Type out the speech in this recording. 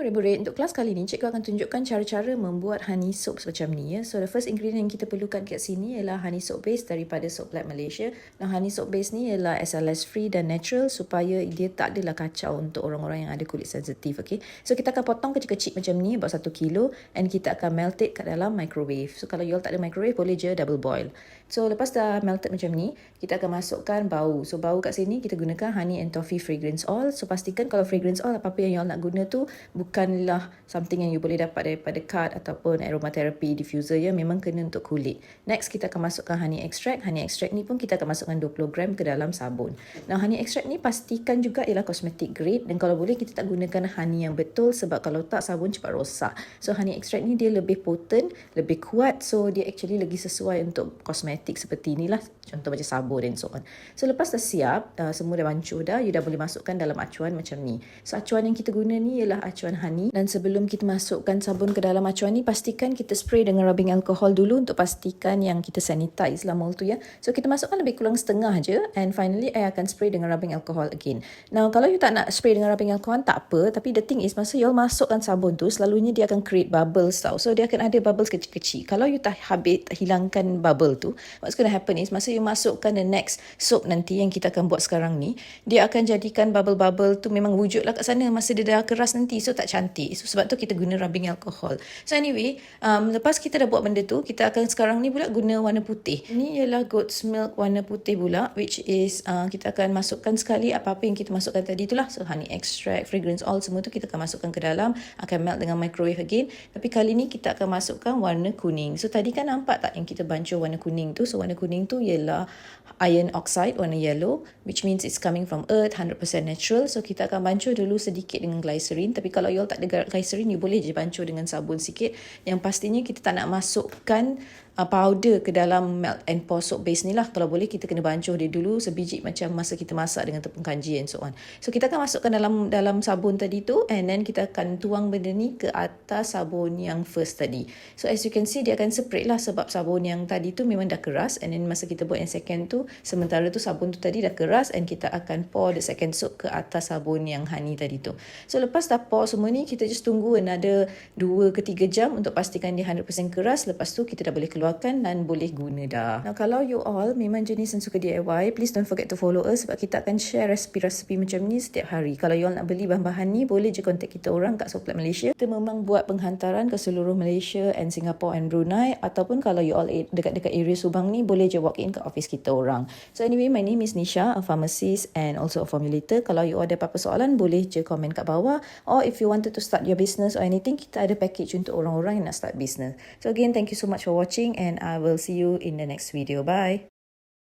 murid-murid, untuk kelas kali ni cikgu akan tunjukkan cara-cara membuat honey soap macam ni ya. So the first ingredient yang kita perlukan kat sini ialah honey soap base daripada Soap Lab Malaysia. Nah honey soap base ni ialah SLS free dan natural supaya dia tak adalah kacau untuk orang-orang yang ada kulit sensitif okay. So kita akan potong kecil-kecil macam ni about 1 kilo and kita akan melt it kat dalam microwave. So kalau you all tak ada microwave boleh je double boil. So lepas dah melted macam ni, kita akan masukkan bau. So bau kat sini kita gunakan honey and toffee fragrance oil. So pastikan kalau fragrance oil apa-apa yang you all nak guna tu bukanlah something yang you boleh dapat daripada card ataupun aromatherapy diffuser ya memang kena untuk kulit. Next kita akan masukkan honey extract. Honey extract ni pun kita akan masukkan 20 gram ke dalam sabun. Nah honey extract ni pastikan juga ialah cosmetic grade dan kalau boleh kita tak gunakan honey yang betul sebab kalau tak sabun cepat rosak. So honey extract ni dia lebih potent, lebih kuat so dia actually lagi sesuai untuk kosmetik seperti inilah contoh macam sabun dan so on. So lepas dah siap, uh, semua dah bancuh dah, you dah boleh masukkan dalam acuan macam ni. So acuan yang kita guna ni ialah acuan honey dan sebelum kita masukkan sabun ke dalam acuan ni pastikan kita spray dengan rubbing alcohol dulu untuk pastikan yang kita sanitize lah mold tu ya. So kita masukkan lebih kurang setengah je and finally I akan spray dengan rubbing alcohol again. Now kalau you tak nak spray dengan rubbing alcohol tak apa tapi the thing is masa you masukkan sabun tu selalunya dia akan create bubbles tau. So dia akan ada bubbles kecil-kecil. Kalau you tak habis tak hilangkan bubble tu what's going to happen is masa you masukkan the next soap nanti yang kita akan buat sekarang ni dia akan jadikan bubble-bubble tu memang wujud lah kat sana masa dia dah keras nanti so tak cantik. So sebab tu kita guna rubbing alcohol. So anyway um, lepas kita dah buat benda tu kita akan sekarang ni pula guna warna putih. Ni ialah goat's milk warna putih pula which is uh, kita akan masukkan sekali apa-apa yang kita masukkan tadi tu lah. So honey extract fragrance oil semua tu kita akan masukkan ke dalam akan melt dengan microwave again. Tapi kali ni kita akan masukkan warna kuning. So tadi kan nampak tak yang kita bancuh warna kuning tu? So warna kuning tu ialah iron oxide warna yellow which means it's coming from earth 100% natural. So kita akan bancuh dulu sedikit dengan glycerin. Tapi kalau you all tak ada glycerin you boleh je bancuh dengan sabun sikit. Yang pastinya kita tak nak masukkan uh, powder ke dalam melt and pour soap base ni lah. Kalau boleh kita kena bancuh dia dulu sebiji macam masa kita masak dengan tepung kanji and so on. So kita akan masukkan dalam dalam sabun tadi tu and then kita akan tuang benda ni ke atas sabun yang first tadi. So as you can see dia akan separate lah sebab sabun yang tadi tu memang dah keras and then masa kita buat yang second tu sementara tu sabun tu tadi dah keras and kita akan pour the second soap ke atas sabun yang honey tadi tu. So lepas dah pour semua ni kita just tunggu another 2 ke 3 jam untuk pastikan dia 100% keras. Lepas tu kita dah boleh keluar keluarkan dan boleh guna dah. Now kalau you all memang jenis yang suka DIY, please don't forget to follow us sebab kita akan share resipi-resipi macam ni setiap hari. Kalau you all nak beli bahan-bahan ni, boleh je contact kita orang kat Soplat Malaysia. Kita memang buat penghantaran ke seluruh Malaysia and Singapore and Brunei ataupun kalau you all dekat-dekat area Subang ni, boleh je walk in ke office kita orang. So anyway, my name is Nisha, a pharmacist and also a formulator. Kalau you ada apa-apa soalan, boleh je komen kat bawah. Or if you wanted to start your business or anything, kita ada package untuk orang-orang yang nak start business. So again, thank you so much for watching and I will see you in the next video. Bye.